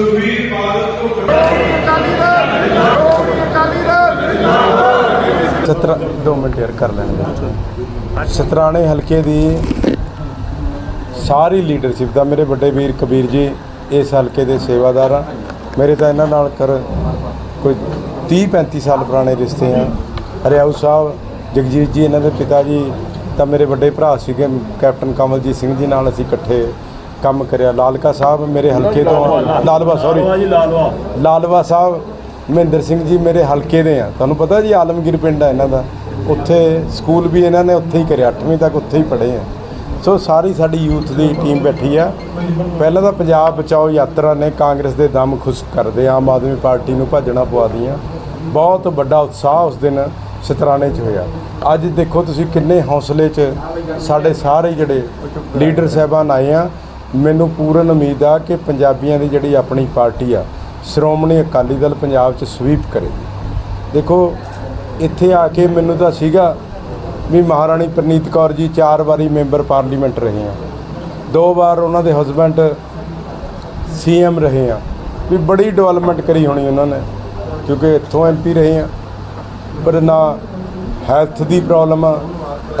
ਸੁਖਬੀਰ ਬਾਦਲ ਤੋਂ ਸਤਰਾ 2 ਮਿੰਟ ਯਾਰ ਕਰ ਲੈਣਗੇ ਸਤਰਾਣੇ ਹਲਕੇ ਦੀ ਸਾਰੀ ਲੀਡਰਸ਼ਿਪ ਦਾ ਮੇਰੇ ਵੱਡੇ ਵੀਰ ਕਬੀਰ ਜੀ ਇਸ ਹਲਕੇ ਦੇ ਸੇਵਾਦਾਰ ਆ। ਮੇਰੇ ਤਾਂ ਇਹਨਾਂ ਨਾਲ ਕਰ ਕੋਈ 30 35 ਸਾਲ ਪੁਰਾਣੇ ਰਿਸ਼ਤੇ ਆ। ਹਰਿਆਊ ਸਾਹਿਬ ਜਗਜੀਤ ਜੀ ਇਹਨਾਂ ਦੇ ਪਿਤਾ ਜੀ ਤਾਂ ਮੇਰੇ ਵੱਡੇ ਭਰਾ ਸੀਗੇ। ਕੈਪਟਨ ਕਮਲਜੀਤ ਸਿੰਘ ਜੀ ਨਾਲ ਅਸੀਂ ਇਕੱਠੇ ਕੰਮ ਕਰਿਆ। ਲਾਲਕਾ ਸਾਹਿਬ ਮੇਰੇ ਹਲਕੇ ਤੋਂ। ਲਾਲਵਾ। ਸੌਰੀ ਲਾਲਵਾ ਸਾਹਿਬ ਮਹਿੰਦਰ ਸਿੰਘ ਜੀ ਮੇਰੇ ਹਲਕੇ ਦੇ ਆ। ਤੁਹਾਨੂੰ ਪਤਾ ਜੀ ਆਲਮਗੀਰ ਪਿੰਡ ਆ ਇਹਨਾਂ ਦਾ। ਉੱਥੇ ਸਕੂਲ ਵੀ ਇਹਨਾਂ ਨੇ ਉੱਥੇ ਹੀ ਕਰਿਆ। 8ਵੀਂ ਤੱਕ ਉੱਥੇ ਹੀ ਪੜ੍ਹੇ ਆ। ਸੋ ਸਾਰੀ ਸਾਡੀ ਯੂਥ ਦੀ ਟੀਮ ਬੈਠੀ ਆ। ਪਹਿਲਾਂ ਤਾਂ ਪੰਜਾਬ ਬਚਾਓ ਯਾਤਰਾ ਨੇ ਕਾਂਗਰਸ ਦੇ ਦਮ ਖੁਸ਼ ਕਰਦੇ ਆਮ ਆਦਮੀ ਪਾਰਟੀ ਨੂੰ ਭੱਜਣਾ ਪਵਾ ਦੀਆਂ। ਬਹੁਤ ਵੱਡਾ ਉਤਸ਼ਾਹ ਉਸ ਦਿਨ ਸ਼ਤਰਾਣੇ 'ਚ ਹੋਇਆ। ਅੱਜ ਦੇਖੋ ਤੁਸੀਂ ਕਿੰਨੇ ਹੌਸਲੇ 'ਚ ਸਾਡੇ ਸਾਰੇ ਜਿਹੜੇ ਲੀਡਰ ਸਾਹਿਬਾਨ ਆਏ ਆ। ਮੈਨੂੰ ਪੂਰਨ ਉਮੀਦ ਆ ਕਿ ਪੰਜਾਬੀਆਂ ਦੀ ਜਿਹੜੀ ਆਪਣੀ ਪਾਰਟੀ ਆ, ਸ਼੍ਰੋਮਣੀ ਅਕਾਲੀ ਦਲ ਪੰਜਾਬ 'ਚ ਸਵੀਪ ਕਰੇਗੀ। ਦੇਖੋ, ਇੱਥੇ ਆ ਕੇ ਮੈਨੂੰ ਤਾਂ ਸੀਗਾ ਵੀ ਮਹਾਰਾਣੀ ਪ੍ਰਨੀਤ ਕੌਰ ਜੀ ਚਾਰ ਵਾਰੀ ਮੈਂਬਰ ਪਾਰਲੀਮੈਂਟ ਰਹੇ ਆ। ਦੋ ਵਾਰ ਉਹਨਾਂ ਦੇ ਹਸਬੈਂਡ ਸੀਐਮ ਰਹੇ ਆ। ਵੀ ਬੜੀ ਡਿਵੈਲਪਮੈਂਟ ਕਰੀ ਹੋਣੀ ਉਹਨਾਂ ਨੇ, ਕਿਉਂਕਿ ਇੱਥੋਂ ਐਮਪੀ ਰਹੇ ਆ। ਪਰ ਨਾ ਹੈਲਥ ਦੀ ਪ੍ਰੋਬਲਮ ਆ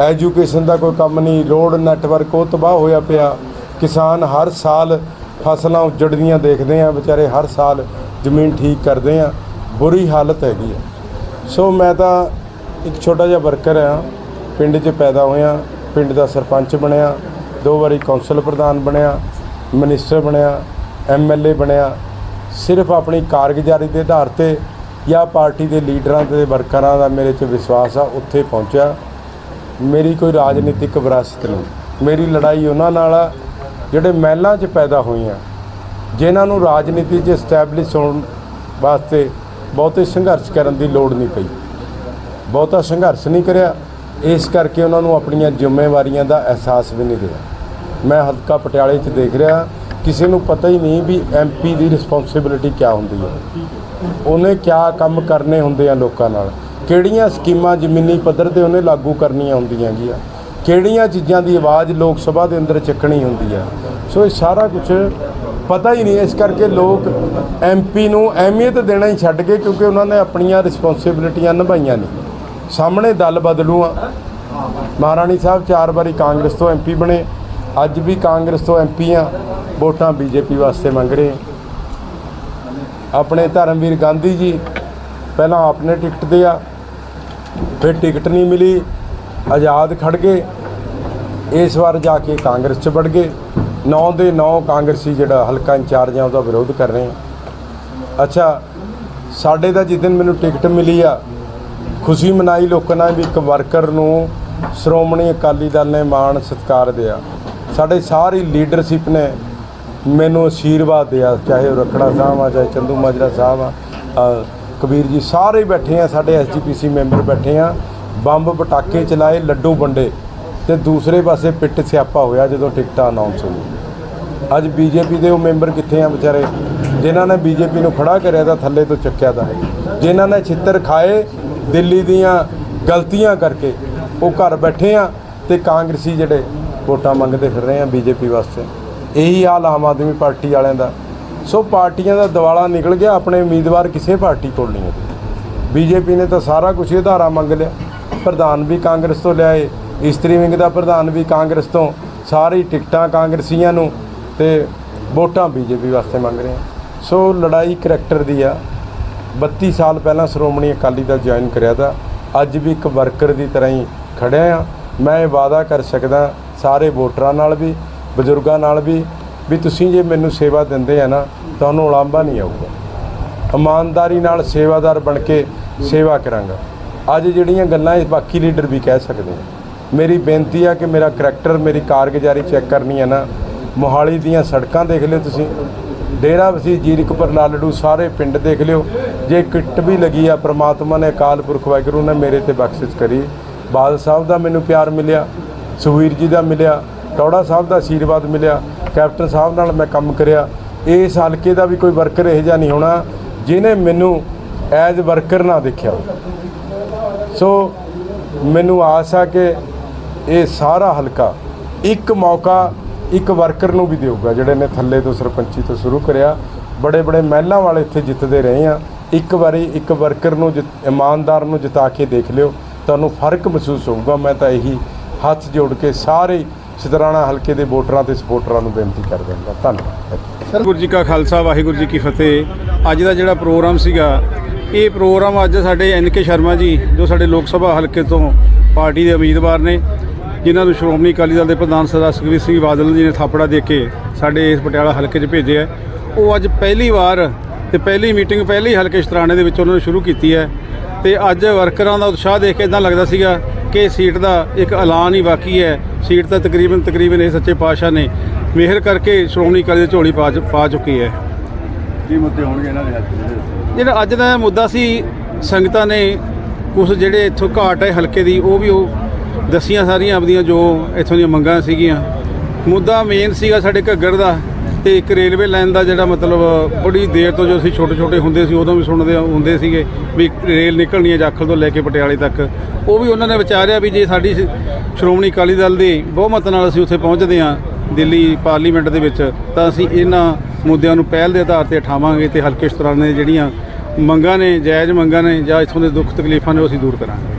ਐਜੂਕੇਸ਼ਨ ਦਾ ਕੋਈ ਕੰਮ ਨਹੀਂ ਰੋਡ ਨੈਟਵਰਕ ਉਹ ਤਬਾਹ ਹੋਇਆ ਪਿਆ। ਕਿਸਾਨ ਹਰ ਸਾਲ ਫਸਲਾਂ ਉਜੜਦੀਆਂ ਦੇਖਦੇ ਆ, ਵਿਚਾਰੇ ਹਰ ਸਾਲ ਜ਼ਮੀਨ ਠੀਕ ਕਰਦੇ ਆ, ਬੁਰੀ ਹਾਲਤ ਹੈਗੀ ਆ। ਸੋ ਮੈਂ ਤਾਂ ਇੱਕ ਛੋਟਾ ਜਿਹਾ ਵਰਕਰ ਆ, ਪਿੰਡ 'ਚ ਪੈਦਾ ਹੋਇਆ, ਪਿੰਡ ਦਾ ਸਰਪੰਚ ਬਣਿਆ, ਦੋ ਵਾਰੀ ਕੌਂਸਲ ਪ੍ਰਧਾਨ ਬਣਿਆ, ਮਿਨਿਸਟਰ ਬਣਿਆ ਐਮਐਲਏ ਬਣਿਆ, ਸਿਰਫ ਆਪਣੀ ਕਾਰਗੁਜ਼ਾਰੀ ਦੇ ਆਧਾਰ ਤੇ ਜਾਂ ਪਾਰਟੀ ਦੇ ਲੀਡਰਾਂ ਤੇ ਵਰਕਰਾਂ ਦਾ ਮੇਰੇ 'ਚ ਵਿਸ਼ਵਾਸ ਆ, ਉੱਥੇ ਪਹੁੰਚਿਆ। ਮੇਰੀ ਕੋਈ ਰਾਜਨੀਤਿਕ ਵਿਰਾਸਤ ਨਹੀਂ। ਮੇਰੀ ਲੜਾਈ ਉਹਨਾਂ ਨਾਲ ਆ ਜਿਹੜੇ ਮਹਿਲਾਂ 'ਚ ਪੈਦਾ ਹੋਈਆਂ, ਜਿਨ੍ਹਾਂ ਨੂੰ ਰਾਜਨੀਤੀ 'ਚ ਸਟੈਬਲਿਸ਼ ਹੋਣ ਵਾਸਤੇ ਬਹੁਤੇ ਸੰਘਰਸ਼ ਕਰਨ ਦੀ ਲੋੜ ਨਹੀਂ ਪਈ। ਬਹੁਤਾ ਸੰਘਰਸ਼ ਨਹੀਂ ਕਰਿਆ, ਇਸ ਕਰਕੇ ਉਹਨਾਂ ਨੂੰ ਆਪਣੀਆਂ ਜ਼ਿੰਮੇਵਾਰੀਆਂ ਦਾ ਅਹਿਸਾਸ ਵੀ ਨਹੀਂ ਰਿਹਾ। ਮੈਂ ਹਲਕਾ ਪਟਿਆਲੇ 'ਚ ਦੇਖ ਰਿਹਾ, ਕਿਸੇ ਨੂੰ ਪਤਾ ਹੀ ਨਹੀਂ ਵੀ ਐਮਪੀ ਦੀ ਰਿਸਪੌਂਸਿਬਿਲਿਟੀ ਕੀ ਹੁੰਦੀ ਹੈ। ਉਹਨੇ ਕਿਆ ਕੰਮ ਕਰਨੇ ਹੁੰਦੇ ਆ ਲੋਕਾਂ ਨਾਲ? ਕਿਹੜੀਆਂ ਸਕੀਮਾਂ ਜ਼ਮੀਨੀ ਪੱਧਰ ਤੇ ਉਹਨੇ ਲਾਗੂ ਕਰਨੀਆਂ ਹੁੰਦੀਆਂ ਗੀਆਂ? ਕਿਹੜੀਆਂ ਚੀਜ਼ਾਂ ਦੀ ਆਵਾਜ਼ ਲੋਕ ਸਭਾ ਦੇ ਅੰਦਰ ਚੱਕਣੀ ਹੁੰਦੀ ਆ? ਸੋ ਇਹ ਸਾਰਾ ਕੁਝ ਪਤਾ ਹੀ ਨਹੀਂ, ਇਸ ਕਰਕੇ ਲੋਕ ਐਮਪੀ ਨੂੰ ਅਹਿਮੀਅਤ ਦੇਣਾ ਹੀ ਛੱਡ ਗਏ ਕਿਉਂਕਿ ਉਹਨਾਂ ਨੇ ਆਪਣੀਆਂ ਰਿਸਪੌਂਸਿਬਿਲਿਟੀਆਂ ਨਿਭਾਈਆਂ ਨਹੀਂ। ਸਾਹਮਣੇ ਦਲ ਬਦਲੂ ਆ। ਮਹਾਰਾਣੀ ਸਾਹਿਬ ਚਾਰ ਵਾਰੀ ਕਾਂਗਰਸ ਤੋਂ ਐਮਪੀ ਬਣੇ। ਅੱਜ ਵੀ ਕਾਂਗਰਸ ਤੋਂ ਐਮਪੀ ਆ। ਵੋਟਾਂ ਬੀਜੇਪੀ ਵਾਸਤੇ ਮੰਗ ਰਹੇ ਆਪਣੇ ਧਰਮਵੀਰ ਗਾਂਧੀ ਜੀ, ਪਹਿਲਾਂ ਆਪਣੇ ਟਿਕਟ ਦੇ ਆ ਫਿਰ ਟਿਕਟ ਨਹੀਂ ਮਿਲੀ। ਆਜ਼ਾਦ ਖੜ ਗਏ। ਇਸ ਵਾਰ ਜਾ ਕੇ ਕਾਂਗਰਸ 'ਚ ਵੜ ਗਏ। 9 ਦੇ 9 ਕਾਂਗਰਸੀ ਜਿਹੜਾ ਹਲਕਾ ਇੰਚਾਰਜ ਆ, ਉਹਦਾ ਵਿਰੋਧ ਕਰ ਰਹੇ ਆ। ਅੱਛਾ, ਸਾਡੇ ਦਾ ਜਿਸ ਦਿਨ ਮੈਨੂੰ ਟਿਕਟ ਮਿਲੀ ਆ, ਖੁਸ਼ੀ ਮਨਾਈ ਲੋਕਾਂ ਨਾਲ ਵੀ ਇੱਕ ਵਰਕਰ ਨੂੰ ਸ਼੍ਰੋਮਣੀ ਅਕਾਲੀ ਦਲ ਨੇ ਮਾਣ ਸਤਿਕਾਰ ਦਿਆ। ਸਾਡੇ ਸਾਰੀ ਲੀਡਰਸ਼ਿਪ ਨੇ ਮੈਨੂੰ ਅਸ਼ੀਰਵਾਦ ਦਿਆ, ਚਾਹੇ ਉਹ ਰਖੜਾ ਸਾਹਿਬ ਆ, ਚਾਹੇ ਚੰਦੂ ਮਾਜਰਾ ਸਾਹਿਬ ਆ। ਕਬੀਰ ਜੀ ਸਾਰੇ ਬੈਠੇ ਆ, ਸਾਡੇ ਐਸਜੀਪੀਸੀ ਮੈਂਬਰ ਬੈਠੇ ਆ। ਬੰਬ ਪਟਾਕੇ ਚਲਾਏ, ਲੱਡੂ ਵੰਡੇ ਤੇ ਦੂਸਰੇ ਪਾਸੇ ਪਿੱਟ ਸਿਆਪਾ ਹੋਇਆ ਜਦੋਂ ਟਿਕਟਾਂ ਅਨਾਉਂਸ ਹੋਈ ਅੱਜ ਬੀਜੇਪੀ ਦੇ ਉਹ ਮੈਂਬਰ ਕਿੱਥੇ ਆ ਵਿਚਾਰੇ? ਜਿਨ੍ਹਾਂ ਨੇ ਬੀਜੇਪੀ ਨੂੰ ਖੜਾ ਕਰਿਆ ਤਾਂ ਥੱਲੇ ਤੋਂ ਚੱਕਿਆ ਤਾਂ ਜਿਨ੍ਹਾਂ ਨੇ ਛਿੱਤਰ ਖਾਏ, ਦਿੱਲੀ ਦੀਆਂ ਗਲਤੀਆਂ ਕਰਕੇ ਉਹ ਘਰ ਬੈਠੇ ਆ ਤੇ ਕਾਂਗਰਸੀ ਜਿਹੜੇ ਵੋਟਾਂ ਮੰਗਦੇ ਫਿਰ ਰਹੇ ਆ ਬੀਜੇਪੀ ਵਾਸਤੇ। ਇਹੀ ਹਾਲ ਆਮ ਆਦਮੀ ਪਾਰਟੀ ਵਾਲਿਆਂ ਦਾ। ਸੋ ਪਾਰਟੀਆਂ ਦਾ ਦਿਵਾਲਾ ਨਿਕਲ ਗਿਆ, ਆਪਣੇ ਉਮੀਦਵਾਰ ਕਿਸੇ ਪਾਰਟੀ ਕੋਲ ਨਹੀਂ ਹੈ ਬੀਜੇਪੀ ਨੇ ਤਾਂ ਸਾਰਾ ਕੁਝ ਹੀ ਧਾਰਾ ਮੰਗ ਲਿਆ। ਪ੍ਰਧਾਨ ਵੀ ਕਾਂਗਰਸ ਤੋਂ ਲਿਆਏ, ਇਸਤਰੀ ਵਿੰਗ ਦਾ ਪ੍ਰਧਾਨ ਵੀ ਕਾਂਗਰਸ ਤੋਂ, ਸਾਰੀ ਟਿਕਟਾਂ ਕਾਂਗਰਸੀਆਂ ਨੂੰ ਤੇ ਵੋਟਾਂ ਬੀਜੇਪੀ ਵਾਸਤੇ ਮੰਗ ਰਹੇ ਆ ਸੋ ਲੜਾਈ ਕਰੈਕਟਰ ਦੀ ਆ। 32 ਸਾਲ ਪਹਿਲਾਂ ਸ਼੍ਰੋਮਣੀ ਅਕਾਲੀ ਦਲ ਜੁਆਇਨ ਕਰਿਆ ਤਾਂ, ਅੱਜ ਵੀ ਇੱਕ ਵਰਕਰ ਦੀ ਤਰ੍ਹਾਂ ਹੀ ਖੜਿਆ ਆ ਮੈਂ ਇਹ ਵਾਅਦਾ ਕਰ ਸਕਦਾ ਸਾਰੇ ਵੋਟਰਾਂ ਨਾਲ ਵੀ, ਬਜ਼ੁਰਗਾਂ ਨਾਲ ਵੀ ਵੀ ਤੁਸੀਂ ਜੇ ਮੈਨੂੰ ਸੇਵਾ ਦਿੰਦੇ ਆ ਨਾ, ਤੁਹਾਨੂੰ ਉਲਾਂਭਾ ਨਹੀਂ ਆਊਗਾ। ਇਮਾਨਦਾਰੀ ਨਾਲ ਸੇਵਾਦਾਰ ਬਣ ਕੇ ਸੇਵਾ ਕਰਾਂਗਾ। ਅੱਜ ਜਿਹੜੀਆਂ ਗੱਲਾਂ ਇਹ ਬਾਕੀ ਲੀਡਰ ਵੀ ਕਹਿ ਸਕਦੇ ਆ। ਮੇਰੀ ਬੇਨਤੀ ਆ ਕਿ ਮੇਰਾ ਕਰੈਕਟਰ, ਮੇਰੀ ਕਾਰਗੁਜ਼ਾਰੀ ਚੈੱਕ ਕਰਨੀ ਹੈ ਨਾ। ਮੋਹਾਲੀ ਦੀਆਂ ਸੜਕਾਂ ਦੇਖ ਲਿਓ ਤੁਸੀਂ। ਡੇਰਾ ਵਸੀ ਜੀਰਕਪੁਰ, ਲਾਲੜੂ ਸਾਰੇ ਪਿੰਡ ਦੇਖ ਲਿਓ। ਜੇ ਕਿੱਟ ਵੀ ਲੱਗੀ ਆ, ਪ੍ਰਮਾਤਮਾ ਨੇ ਅਕਾਲ ਪੁਰਖ ਵਾਹਿਗੁਰੂ ਨੇ ਮੇਰੇ ਤੇ ਬਖਸ਼ਿਸ਼ ਕਰੀ। ਬਾਦਲ ਸਾਹਿਬ ਦਾ ਮੈਨੂੰ ਪਿਆਰ ਮਿਲਿਆ ਸੁਖਵੀਰ ਜੀ ਦਾ ਮਿਲਿਆ, ਟੌੜਾ ਸਾਹਿਬ ਦਾ ਆਸ਼ੀਰਵਾਦ ਮਿਲਿਆ, ਕੈਪਟਨ ਸਾਹਿਬ ਨਾਲ ਮੈਂ ਕੰਮ ਕਰਿਆ। ਇਸ ਹਲਕੇ ਦਾ ਵੀ ਕੋਈ ਵਰਕਰ ਇਹੋ ਜਿਹਾ ਨਹੀਂ ਹੋਣਾ, ਜਿਹਨੇ ਮੈਨੂੰ ਐਜ਼ ਵਰਕਰ ਨਾ ਦੇਖਿਆ ਸੋ ਮੈਨੂੰ ਆਸ ਆ ਕਿ ਇਹ ਸਾਰਾ ਹਲਕਾ ਇੱਕ ਮੌਕਾ ਇੱਕ ਵਰਕਰ ਨੂੰ ਵੀ ਦੇਊਗਾ, ਜਿਹੜੇ ਨੇ ਥੱਲੇ ਤੋਂ ਸਰਪੰਚੀ ਤੋਂ ਸ਼ੁਰੂ ਕਰਿਆ, ਬੜੇ ਬੜੇ ਮਹਿਲਾਂ ਵਾਲੇ ਇੱਥੇ ਜਿੱਤਦੇ ਰਹੇ ਆ। ਇੱਕ ਵਾਰੀ ਇੱਕ ਵਰਕਰ ਨੂੰ ਜਿਤ- ਇਮਾਨਦਾਰ ਨੂੰ ਜਿਤਾ ਕੇ ਦੇਖ ਲਿਓ, ਤੁਹਾਨੂੰ ਫ਼ਰਕ ਮਹਿਸੂਸ ਹੋਊਗਾ। ਮੈਂ ਤਾਂ ਇਹੀ ਹੱਥ ਜੋੜ ਕੇ ਸਾਰੇ ਸਿਤਰਾਣਾ ਹਲਕੇ ਦੇ ਵੋਟਰਾਂ ਤੇ ਸਪੋਰਟਰਾਂ ਨੂੰ ਬੇਨਤੀ ਕਰ ਦਿੰਦਾ। ਧੰਨਵਾਦ। ਵਾਹਿਗੁਰੂ ਜੀ ਕਾ ਖਾਲਸਾ, ਵਾਹਿਗੁਰੂ ਜੀ ਕੀ ਫਤਿਹ। ਅੱਜ ਦਾ ਜਿਹੜਾ ਪ੍ਰੋਗਰਾਮ ਸੀਗਾ ਇਹ ਪ੍ਰੋਗਰਾਮ ਅੱਜ ਸਾਡੇ ਐਨ ਕੇ ਸ਼ਰਮਾ ਜੀ, ਜੋ ਸਾਡੇ ਲੋਕ ਸਭਾ ਹਲਕੇ ਤੋਂ ਪਾਰਟੀ ਦੇ ਉਮੀਦਵਾਰ ਨੇ, ਜਿਨ੍ਹਾਂ ਨੂੰ ਸ਼੍ਰੋਮਣੀ ਅਕਾਲੀ ਦਲ ਦੇ ਪ੍ਰਧਾਨ ਸਰਦਾਰ ਸੁਖਬੀਰ ਸਿੰਘ ਬਾਦਲ ਜੀ ਨੇ ਥਾਪੜਾ ਦੇ ਕੇ ਸਾਡੇ ਇਸ ਪਟਿਆਲਾ ਹਲਕੇ 'ਚ ਭੇਜਿਆ ਉਹ ਅੱਜ ਪਹਿਲੀ ਵਾਰ ਤੇ ਪਹਿਲੀ ਮੀਟਿੰਗ ਪਹਿਲੀ ਹਲਕੇ ਸ਼ਤਰਾਣੇ ਦੇ ਵਿੱਚ ਉਹਨਾਂ ਨੇ ਸ਼ੁਰੂ ਕੀਤੀ ਹੈ। ਤੇ ਅੱਜ ਵਰਕਰਾਂ ਦਾ ਉਤਸ਼ਾਹ ਦੇਖ ਕੇ ਇਦਾਂ ਲੱਗਦਾ ਸੀਗਾ ਕਿ ਸੀਟ ਦਾ ਇੱਕ ਐਲਾਨ ਹੀ ਬਾਕੀ ਹੈ। ਸੀਟ ਤਾਂ ਤਕਰੀਬਨ ਤਕਰੀਬਨ ਇਹ ਸੱਚੇ ਪਾਤਸ਼ਾਹ ਨੇ ਮਿਹਰ ਕਰਕੇ ਸ਼੍ਰੋਮਣੀ ਅਕਾਲੀ ਦੀ ਝੋਲੀ ਪਾ ਚੁ- ਪਾ ਚੁੱਕੀ ਹੈ। ਕੀ ਮੁੱਦੇ ਹੋਣਗੇ ਇਹਨਾਂ ਦੇ ਹੱਥ ਜਿਹੜਾ ਅੱਜ ਦਾ ਮੁੱਦਾ ਸੀ, ਸੰਗਤਾਂ ਨੇ ਕੁਝ ਜਿਹੜੇ ਇੱਥੋਂ ਘਾਟ ਹੈ ਹਲਕੇ ਦੀ, ਉਹ ਵੀ ਉਹ ਦਸੀਆਂ ਸਾਰੀਆਂ ਆਪਦੀਆਂ ਜੋ ਇੱਥੋਂ ਦੀਆਂ ਮੰਗਾਂ ਸੀਗੀਆਂ। ਮੁੱਦਾ ਮੇਨ ਸੀਗਾ ਸਾਡੇ ਘੱਗਰ ਦਾ ਤੇ ਇੱਕ ਰੇਲਵੇ ਲਾਈਨ ਦਾ ਜਿਹੜਾ ਮਤਲਬ ਬੜੀ ਦੇਰ ਤੋਂ ਜੋ ਅਸੀਂ ਛੋਟੇ ਛੋਟੇ ਹੁੰਦੇ ਸੀ, ਉਦੋਂ ਵੀ ਸੁਣਦੇ ਹੁੰਦੇ ਸੀਗੇ ਵੀ ਰੇਲ ਨਿਕਲਣੀ ਹੈ ਜਾਖਲ ਤੋਂ ਲੈ ਕੇ ਪਟਿਆਲੇ ਤੱਕ। ਉਹ ਵੀ ਉਹਨਾਂ ਨੇ ਵਿਚਾਰਿਆ ਵੀ ਜੇ ਸਾਡੀ ਸ਼੍ਰੋਮਣੀ ਅਕਾਲੀ ਦਲ ਦੇ ਬਹੁਮਤ ਨਾਲ ਅਸੀਂ ਉੱਥੇ ਪਹੁੰਚਦੇ ਹਾਂ ਦਿੱਲੀ ਪਾਰਲੀਮੈਂਟ ਦੇ ਵਿੱਚ, ਤਾਂ ਅਸੀਂ ਇਹਨਾਂ ਮੁੱਦਿਆਂ ਨੂੰ ਪਹਿਲ ਦੇ ਆਧਾਰ ਤੇ ਉਠਾਵਾਂਗੇ ਤੇ ਹਲਕੇ ਸ਼ਤਰਾਨੇ ਦੀਆਂ ਜਿਹੜੀਆਂ ਮੰਗਾਂ ਨੇ, ਜਾਇਜ਼ ਮੰਗਾਂ ਨੇ ਜਾਂ ਇੱਥੋਂ ਦੇ ਦੁੱਖ ਤਕਲੀਫਾਂ ਨੇ ਉਹ ਅਸੀਂ ਦੂਰ ਕਰਾਂਗੇ।